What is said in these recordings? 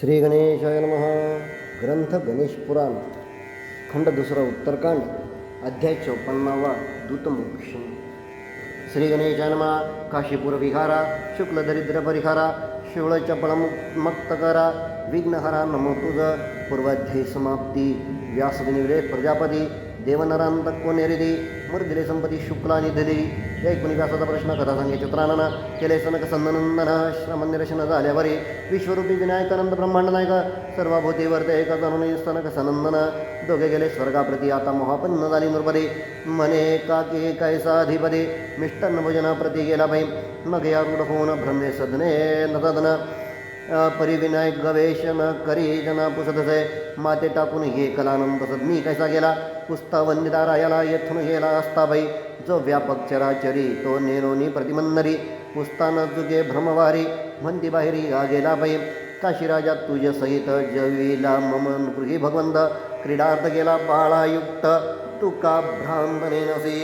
श्री गणेशाय नम. ग्रंथ गणेश पुराण. खंड दुसरा उत्तरकांड. अध्याय चौपन्नावा. दूतमोक्ष श्री गणेशाय नमः. काशीपूर विहारा. शुक्ल दरिद्र परिहारा. शिवळ चपळ विघ्नहरा नमो तुझ पूर्वाध्यायी समाप्ती. व्यासविनिवरे प्रजापती. देवनरांत कोणेरिदी मर्दिले संपत्ती शुक्लानी दिली या एकूण व्यासाचा प्रश्न कथा सांगे चित्रानना केले सनक संदनंदन श्रमनिरशन झाल्यावरी विश्वरूपी विनायकानंद ब्रह्मांड नायक सर्वभूती वर्ते एक सनक सनंदन दोघे गेले स्वर्गाप्रती आता मोहापन्न झाली नृपदी। मने काके कैसा अधिपदी मिष्टान्न भोजनाप्रती गेला बाई मग या रूढ होऊन ब्रह्मे सदने नदन परिविनायक गवेषण करी जना पुसतसे माते टाकून हे कलानंद सदनी कैसा गेला? पुस्ता वंदिता रायाला येथून गेला असता बाई. जो व्यापक चराचरी तो नेरोनी प्रतिमंदरी. पुस्तान जुगे भ्रमवारी म्हणती बाहेरी हा गेला बाई. काशीराजा तुझ सहित जवीला मम गृही भगवंत. क्रीडार्थ गेला बाळायुक्त. तुका भ्रांतने नसे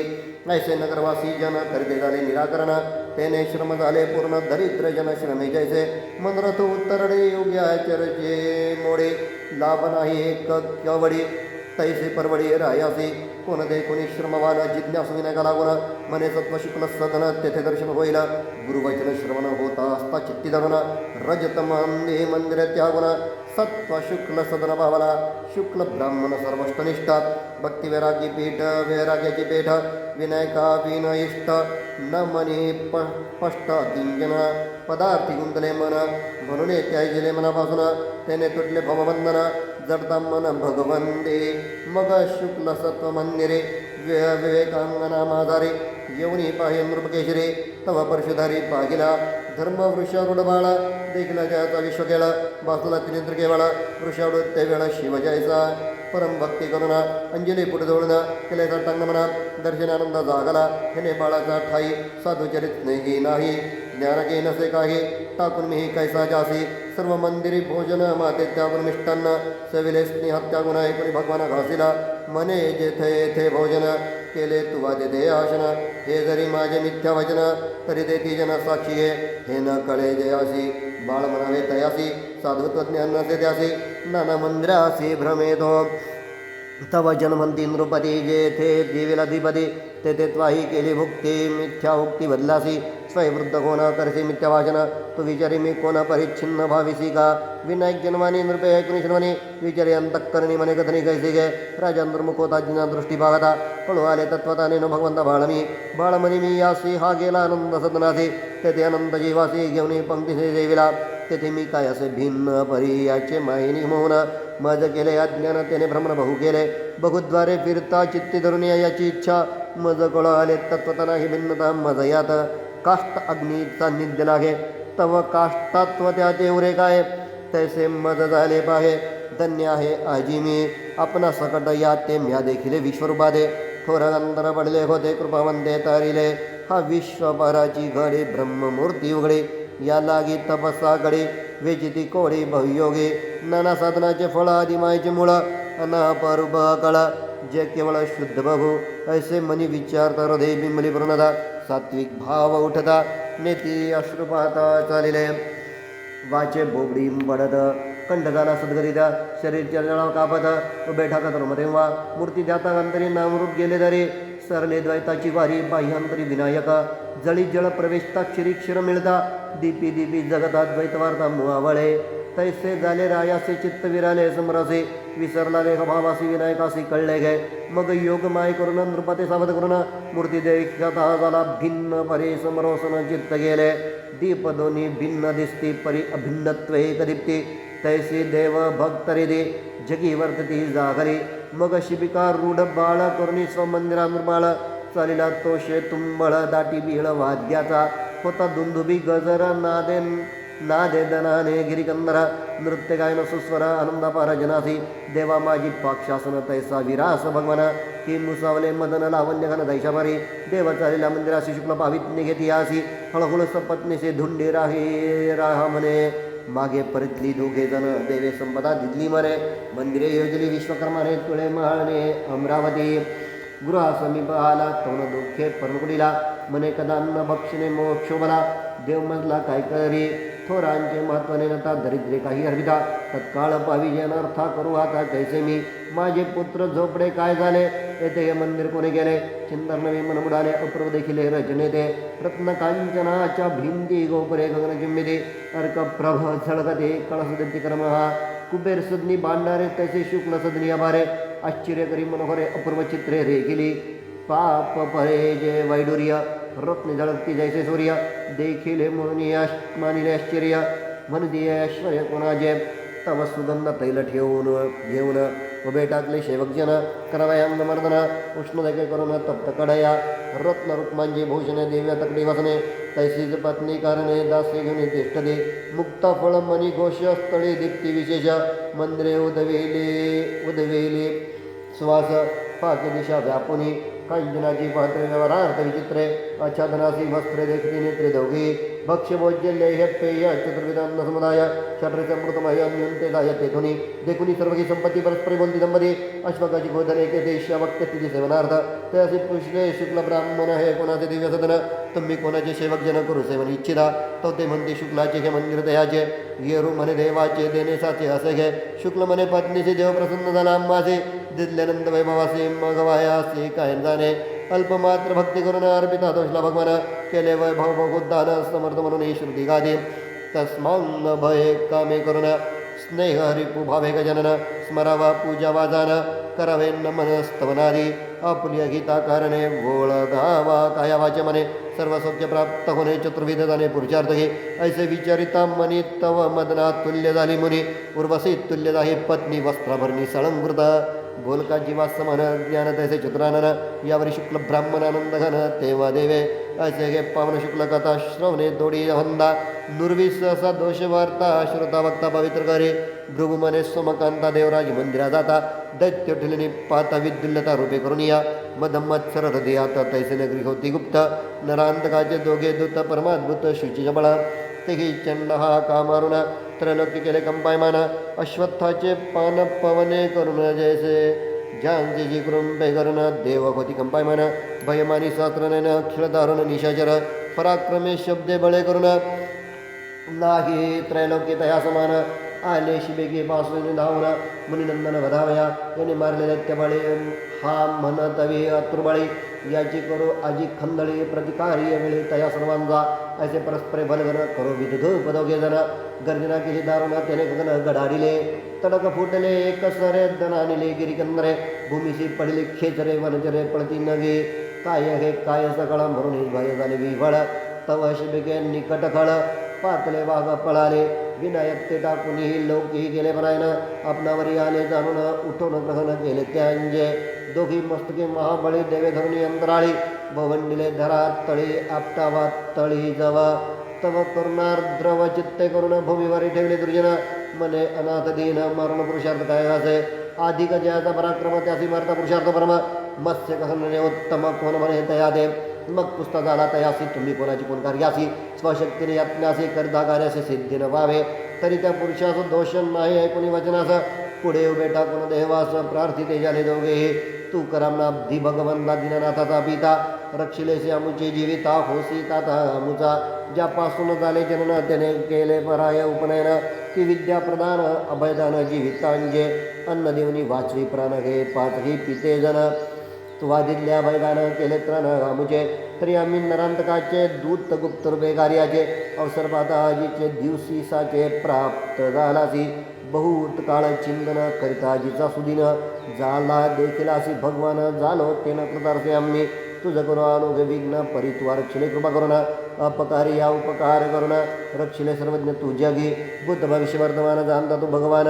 ऐसे नगरवासी जन करते झाले निराकरण. तेने श्रम झाले पूर्ण दरिद्र जन श्रमे जैसे मनरथ उत्तरडे योग्य चरचे मोडे लाभ नाही केवडी तैसे परवडी रायासी। कोण दे कोणी श्रमवान जिज्ञासू विनायका लागून मने सत्व शुक्ल सदन तेथे दर्शन होईल गुरुवचन श्रवण होता असता चित्ती धरून रजतमंदे मंदिर त्यागुण सत्व शुक्ल सदन भावना शुक्ल ब्राह्मण सर्वष्टनिष्ठ भक्ती वैरागी पीठ वैराग्याची पेठ विनायका विन इष्ट। न मनी प स्पष्ट किंजन पदार्थी गुंतले मन। म्हणून त्याजिले मनापासून त्याने तुटले भवबंधन। जडता मन भगवंते मग शुक्ल सत्व मंदिरे विवे- विवेकांगना माधारे येऊनी पाहे नृपकेशरे, तव परशुधारी पाहिला धर्म वृषारूढ बाळा देखील जयाचा विश्व केला बाजूला त्रिनेत्र केवळ वृषारूढ ते वेळा शिव जयचा परम भक्ती करुणा अंजली पुढे जोडून केल्याचा टंगमना दर्शनानंद जागला हेने बाळाचा ठाई साधुचरित स्नेही नाही भोजन माते त्यागून मिष्टान्न सविले स्नेह त्यागुण ऐकून भगवान घासिला। मने जेथे येथे भोजन, केले तू वाजे दे आशन हे जरी माझे मिथ्या वचन, तरी देती जन साक्षी आहे हे न कळे जयासी बाळ म्हणावे तयासी साधुत्व ज्ञान न त्यासी। नाना मंदिरासी भ्रमेतो तव जन्मंती नृपती जेथे देवीला द्विपदी तेथे त्वाही केली भुक्ती मिथ्या उक्ती बदलासी स्वयंवृद्ध कोण करसी मिथ्या वाचन तू विचारी मी कोण परिच्छिन्न भाविसी का। विनायक जन्मानी नृपे ऐकून विचारी अंतःकरणी मने कथनी कैसे गे राजा नृमुखोता जिना दृष्टी भागता पळू आले तत्वताने न भगवंत बाळमी। बाळमणी मी यासी हा गेला आनंद सदनासी तेथे आनंद जीवासी घेऊन पंक्तीसे देविला तेथे मी काय भिन्न परी याचे माहिनी मोहन। मज केले अज्ञान त्याने भ्रमण बहु केले बहुद्वारे फिरता, चित्ती धरून याची इच्छा मज कळ आले तत्वता नाही भिन्नता मज यात काष्ट अग्नीचा निद्य लागे तव काष्टात्व त्याचे उरे काय तैसे मज झाले पाहे, धन्य आहे आजी मी, आपणा सकट या ते म्या देखील विश्वरूपादे थोर अंतर पडले होते कृपावंते तारिले, हा विश्वभराची घडे ब्रह्ममूर्ती उघडे, या लागी तपसा गडे वेचिती कोडे भवयोगे नाना साधनाचे फळ आदी मायचे मुळ अनापरूप कळा जे केवळ शुद्ध बघू ऐसे मनी विचारता हृदय बिंबली पूर्णता सात्विक भाव उठता नेती अश्रुपाता चालिले वाचे बोबडी बडद कंठदाना सद्गरित शरीर चरणाव कापत उभे ठाकत तेव्हा मूर्ती जाता अंतरी नामरूप गेले तरी सरले द्वैताची वारी बाह्यांतरी विनायक जळी जळ प्रवेशता क्षिरीक्षर मिळता दीपी दीपी जगतात द्वैतवार्ता मुआवळे तैसे झाले रायासे चित्त विराले समरसे। विसरला लेख भावासी विनायकासी कळले गे मग योग माय करून नृपते सावध करून मूर्ती देखता झाला भिन्न परे समरोसन चित्त गेले। दीप दोन्ही भिन्न दिसती, परी अभिन्नत्व एक दीप्ती तैसी देव भक्त दे जगी वर्तती जागरी। मग शिबिका रूढ बाळ करुणी स्वमंदिरा बाळ चालिला तोषे तुंबळ दाटी बिहळ वाद्याचा होता दुंदुबी गजर नादे नादे दनाने गिरिकंदर नृत्य गायन सुस्वर आनंदापार जनासी देवा माझी पाक्षासन तैसा विरास भगवान की मुसावले मदन लावण्य घन दैशाभारी देव चालिला मंदिराशी शुक्ल पावित निघेती आसी हळहळ सपत्नीसे धुंडे राहे राहा म्हणे. मागे परतली दोघे जण. देवे संपदा दिदली मरे. मंदिरे योजली विश्वकर्माने तुळे महाळणे अमरावती. गृहासमीप आला तोण दुःखे परमकुडीला मने कदान्न भक्षणे मोक्षोबला. देव मजला काय करी? थोरांचे महत्वाने नता दरिद्रे काही अर्पिता तत्काळ पावी जनार्था करू आता कैसे मी? माझे पुत्र झोपडे काय झाले? येथे मंदिर कोणी गेले चिंतर नवी मन बुडाले अपूर्व रचने ते रत्न कांचनाच्या भिंती गोपुरे गगन चिम्मिते अर्क प्रभ झळकते कळस दत्ती कर्महा कुबेर सदनी बांधारे तसे शुक्ल सदनी अभारे आश्चर्यकरी मनोहरे अपूर्व चित्रे रे पाप परे जे वैडूर्य रत्न झळकती जैसे सूर्य देखील म्हणून मानिले आश्चर्य म्हणती ऐश्वर्य कोणाचे तव सुगंध तैल ठेवून घेऊन उभे टाकले सेवकजन करावयांग मर्दन उष्णदके करून तप्त कडया रत्न रुक्मांजी भूषण देव्या तकडी वसने तैसीच पत्नी कारणे दासे घेऊन तिष्ठते मुक्त फल मनी घोष स्थळे दीप्ती विशेष, मंदिरे उदवेले उदवेले सुहास पाक दिशा व्यापुनी कांचनाची पात्रे विचित्र अच्छा आच्छादनासी वस्त्रे देखती नेत्रे दोघी भक्ष्यभोज्य लेह पेय चतुर्विधान्न समुदाय षड्रसमृतमय अन्यन्ते लायते ध्वनी देखुनी सर्वगी संपत्ति परस्परी बोलती दंपति अश्वकाची गोधने के देश वक्त सेवनार्थ ते असे पुष्ले शुक्ल ब्राह्मण हे कोणाचे दिव्य सदन तुम्ही कोणाचे सेवक जन करू सेवन इच्छिता तो ते म्हणते शुक्लाचे हे मंदिर दयाचे येरू म्हणे देवाचे देणे साचे असे घे शुक्ल म्हणे पत्नीचे देव प्रसन्न झाला माझे दिदल्यानंद वैभवासे मग वायासे काय जाणे अल्पमात्र भक्ती करून अर्पिता दोषला भगवान। केले वैभव भगोद्दान समर्थ म्हणून ही श्रुती गादी तस्मांग भय कामे करून स्नेह हरिपू भावे गजनन स्मरावा कारणे गोळ गावा काया वाचे मने सर्व सौख्य प्राप्त होणे चतुर्विध जाणे पुरुषार्थ घे ऐसे विचारिता मनी तव मदना तुल्य झाली मुनी उर्वशी तुल्य जाही पत्नी वस्त्राभरणी सळंकृत बोलका जीवा समान ज्ञान तैसे चतुरानन, यावरी शुक्ल ब्राह्मणानंद घन तेव्हा देवे। असे गे पावन शुक्ल कथा श्रवणे दोडी हंदा नुर्विस असा दोष वार्ता श्रोता वक्ता पवित्र करे भृगुमने सोमकांता देवराज मंदिरा जाता, दैत्य ठिलनी पाता विद्युल्यता रूपे करून या मदमत्सर हृदयात तैसे नगरी होती गुप्त नरांतकाचे दोघे दूत परमाद्भुत शुची बळा तेही चंड हा कामारुण, त्रैलोक्य केले कंपायमान, अश्वत्थाचे पान पवने करून जैसे। ज्यांचे जी कृंपे करून देव होती कंपायमान भयमानी सहस्रनयन क्षीरदारुण निशाचर पराक्रमे शब्दे बळे करून नाही त्रैलोक्य तया समान शिबेगे पासून धावून मुनिनंदन वधावया, याने मारले दैत्यबळे हा म्हणतवी अतुर्बळी याची करू आजी खंदळी प्रतिकार्य वेळी परस्पर बलगन करो विदुध पदोगे जण गर्जना के दारुण तेने गगन गडाडिले तडक फूटले एक सरे दनानिले गिरिकंदरे से पडले खेचरे वनचरे पड़ती नगे, काय हे, काय सकळ म्हणून भय झाले विवळ तव शिबिके निकट खळ पातले वाघ पळाले विनायक ते टाकून ही लोकही गेले बनायनं। आपणावरी आले जाणून उठून ग्रहण केले त्यांजे। दोघी मस्तके महाबळी देवे धरुणी अंतराळी। भवंडिले धरा तळी, आपटावा तळी जवा। तव करुणार द्रव चित्ते करून भूमीवरी ठेवले दुर्जन। मने अनाथ दीन मरण पुरुषार्थ काय असे अधिक जयाचा पराक्रम त्यासी मारता पुरुषार्थ परम। मत्स्य कहने उत्तम कोण म्हणे तया देव? मग पुस्तक झाला तयासी, तुम्ही कोणाची कोण कार्यासी स्वशक्तीने यत्नासी करता कार्यासी सिद्धी न व्हावे तरी त्या पुरुषाचं दोष नाही आहे कोणी वचनाचं. पुढे उभे टाकून देवास प्रार्थिते झाले दोघे तू करामना अब्धी भगवंता दिननाथाचा पिता. रक्षिलेसे अमुचे जीविता होसी ताता अमुचा ज्यापासून झाले जनन, त्याने केले पराय उपनयन. ती विद्या प्रदान अभयदान, जीवितांजे. अन्न देवनी वाचवी प्राण घे पाचही पिते जन तुवादितल्या भयदान केले त्रण आमुचे, तरी आम्ही नरांतकाचे दूत गुप्त रुपे कार्याचे अवसर पाहता आजीचे दिवसीसाचे प्राप्त झालासी. बहुत काळ चिंतन करिता आजीचा सुदिन झाला देखील असी भगवान झालो तेन कृतार्थे आम्ही. विघ्न परित्वा रक्षिले कृपा करुण अपकारी या उपकार करुण रक्षिले सर्वज्ञ तू जगी। बुद्ध भविष्य वर्तमान जाणता तू भगवान।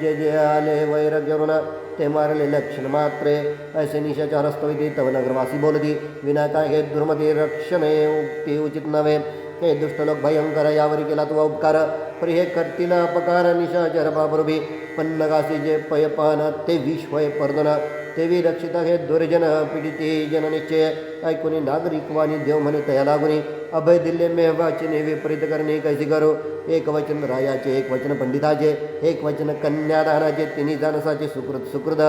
जे जे आले वैराग्य करुण ते मारले लक्षण मात्रे। ऐसे निशाच्या रस्तविती तव नगरवासी बोलती विना काय हे दुर्मती रक्षणे, उक्ती उचित नव्हे। हे दुष्ट लोक भयंकर, यावरी केला तू उपकार। पर हे करतील अपकार निशाचर बाबरुभी पन्नगासी जे पयपान ते विश्वय पर्दन। तेवी रक्षित हे दुर्जन पीडिते जन निश्चय ऐकुनी नागरिक वाणी देव म्हणे तया अभय दिल्ले मेहवाचे विपरीत करणे, कैसे करो? एक वचन रायाचे, एक वचन पंडिताचे, एक वचन कन्यादानाचे, तिन्ही जानसाचे सुकृत सुकृत.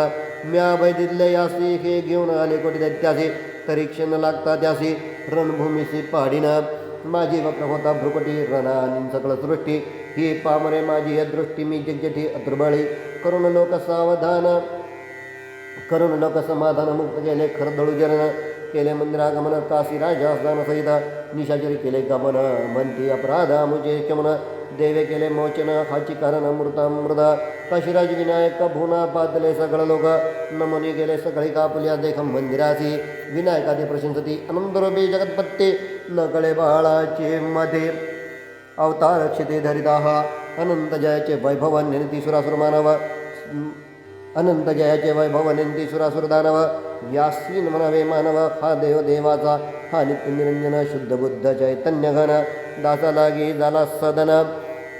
म्या अभय दिल्ले यासी, हे घेऊन आले कोटी दैत्यासी, तरी क्षण लागता त्यासी, रणभूमीसी पहाडीनं माझी वक्र होता भ्रुकटी, रणानी सकळ सृष्टी. ही पामरे माझी दृष्टी, मी जगजठी अत्रबळी. करुण लोक सावधान मुक्त केले, खरदळू जन केले मंदिरागमन, काशी राजा स्नान सहित निशाचरी केले गमन. म्हणती अपराध, मुझे क्षमन देवे केले मोचन हाची कारण मृतामृत काशीराज विनायक, भुना पादले सगळ लोक, नमनी गेले सगळे कापल्या देख मंदिरासी विनायकादी प्रशंसती, अनंतरूपी जगतपत्ते न कळे बाळाचे मध्ये अवतार क्षिते धरिताः, अनंत जयाचे वैभव, निरती सुरासुर मानव अनंत जयाचे वैभव निंदी सुरासुर दानव यासीन म्हणावे मानव हा देव देवाचा, हा नित्य निरंजन शुद्ध बुद्ध चैतन्य घन दासा लागे झाला सदन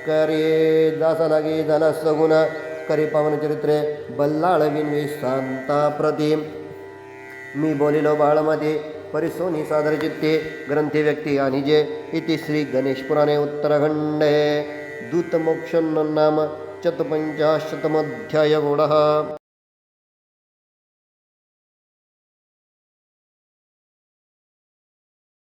करे दासा लागे झाला सगुण करे पावन चरित्रे बल्लाळ विनवी शांता प्रतिम मी बोलिलो बाळमध्ये परिसोनी सादर चित्ते ग्रंथी व्यक्ती आणि जे, इति श्री गणेश पुराणे उत्तरखंडे। दूतमोक्षण नाम चतुपंचाशतमध्याय गुणः